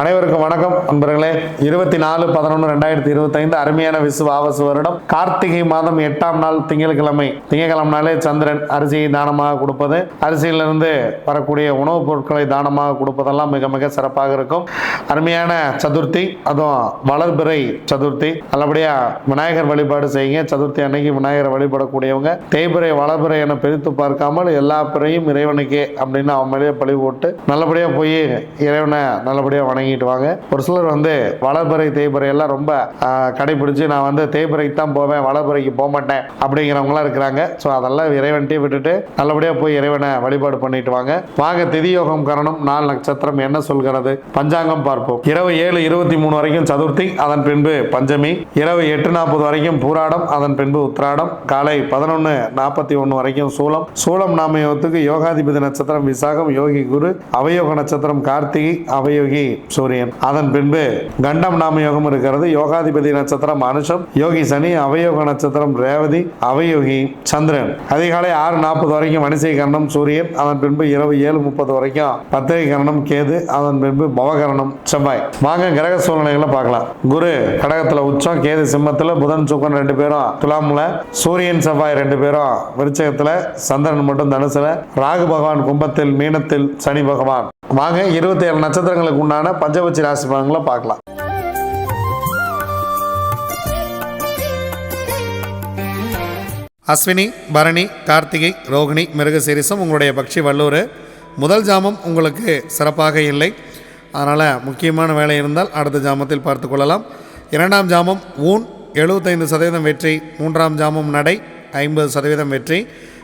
அனைவருக்கும் வணக்கம். நண்பர்களே இருபத்தி நாலு பதினொன்று ரெண்டாயிரத்தி இருபத்தைந்து அருமையான விசு ஆவசு வருடம். கார்த்திகை மாதம் எட்டாம் நாள் திங்கட்கிழமை. திங்கட்கிழமை நாளே சந்திரன் அரிசியை தானமாக கொடுப்பது. அரிசியிலிருந்து வரக்கூடிய உணவுப் பொருட்களை தானமாக கொடுப்பதெல்லாம் மிக மிக சிறப்பாக இருக்கும். அருமையான சதுர்த்தி அதுவும் வளர்பிறை சதுர்த்தி. நல்லபடியாக விநாயகர் வழிபாடு செய்யுங்க. சதுர்த்தி அன்னைக்கு விநாயகரை வழிபடக்கூடியவங்க. தேய்பிறை வளர்பிறை என பிரித்து பார்க்காமல் எல்லா பிறையும் இறைவனுக்கே அப்படின்னு அவன் மேலேயே பழி போட்டு நல்லபடியாக போய் இறைவனை நல்லபடியாக வணங்கிட்டு வாங்க. ஒரு சிலர் வந்து வளர்பிறை தேய்பிறை எல்லாம் ரொம்ப கடைபிடிச்சு நான் வந்து தேய்பிறைக்கு தான் போவேன் வளர்பிறைக்கு போக மாட்டேன் அப்படிங்கிறவங்களாம் இருக்கிறாங்க. ஸோ அதெல்லாம் இறைவன்ட்டே விட்டுட்டு நல்லபடியாக போய் இறைவனை வழிபாடு பண்ணிட்டு வாங்க. வாங்க திதியோகம் கரணம் நாலு நட்சத்திரம் என்ன சொல்கிறது? பஞ்சாங்கம் பார்ப்போம். இரவு ஏழு இருபத்தி மூணு வரைக்கும் சதுர்த்தி அதன் பின்பு பஞ்சமி. இரவு எட்டு நாற்பது வரைக்கும் பூராடம் அதன் பின்பு உத்திராடம். காலை பதினொன்று நாற்பத்தி ஒன்று வரைக்கும் சூலம். சூலம் நாமயோகத்துக்கு யோகாதிபதி நட்சத்திரம் விசாகம் யோகி குரு அவயோக நட்சத்திரம் கார்த்திகை அவயோகி சூரியன். அதன் பின்பு கண்டம் நாமயோகம் இருக்கிறது. யோகாதிபதி நட்சத்திரம் அனுஷம் யோகி சனி அவயோக நட்சத்திரம் ரேவதி அவயோகி சந்திரன். அதிகாலை ஆறு நாற்பது வரைக்கும் வணிசை கரணம் சூரியன். அதன் பின்பு இரவு ஏழு முப்பது வரைக்கும் பத்திரை கரணம் கேது. அதன் பின்பு பவகரணம் செவ்வாய். வாங்க கிரக சூழ்நிலைகளை பார்க்கலாம். குரு கடகத்துல உச்சம் கேது சிம்மத்துல புதன் சுக்கன் ரெண்டு பேரும். துலாம்ல சூரியன் செவ்வாய் ரெண்டு பேரும். விருச்சகத்துல சந்திரன் மட்டும் தனுசுல. ராகு பகவான் கும்பத்தில் மீனத்தில் சனி பகவான். வாங்க இருபத்தி ஏழு நட்சத்திரங்களுக்கு உண்டான பஞ்சபட்சி ராசி பலன்களை பார்க்கலாம். அஸ்வினி பரணி கார்த்திகை ரோகிணி மிருகசீரிசம் உங்களுடைய பக்ஷி வல்லூர் முதல் ஜாமம் உங்களுக்கு சிறப்பாக இல்லை. அதனால் முக்கியமான வேலை இருந்தால் அடுத்த ஜாமத்தில் பார்த்து கொள்ளலாம். இரண்டாம் ஜாமம் ஊன் எழுபத்தைந்து சதவீதம் வெற்றி. மூன்றாம் ஜாமம் நடை ஐம்பது சதவீதம் வெற்றி.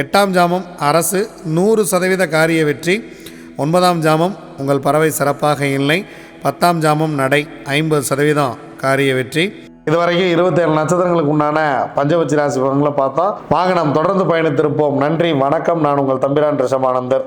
எட்டாம் ஜாமம் அரசு நூறு சதவீத காரிய வெற்றி. ஒன்பதாம் ஜாமம் உங்கள் பறவை சிறப்பாக இல்லை. பத்தாம் ஜாமம் நடை ஐம்பது சதவீதம் காரிய வெற்றி. இதுவரைக்கும் இருபத்தேழு நட்சத்திரங்களுக்கு உண்டான பஞ்சபட்சி ராசி பலன்களை பார்த்தோம் வாங்க நாம் தொடர்ந்து பயணித்திருப்போம். நன்றி வணக்கம். நான் உங்கள் தம்பிரான் ரிஷபானந்தர்.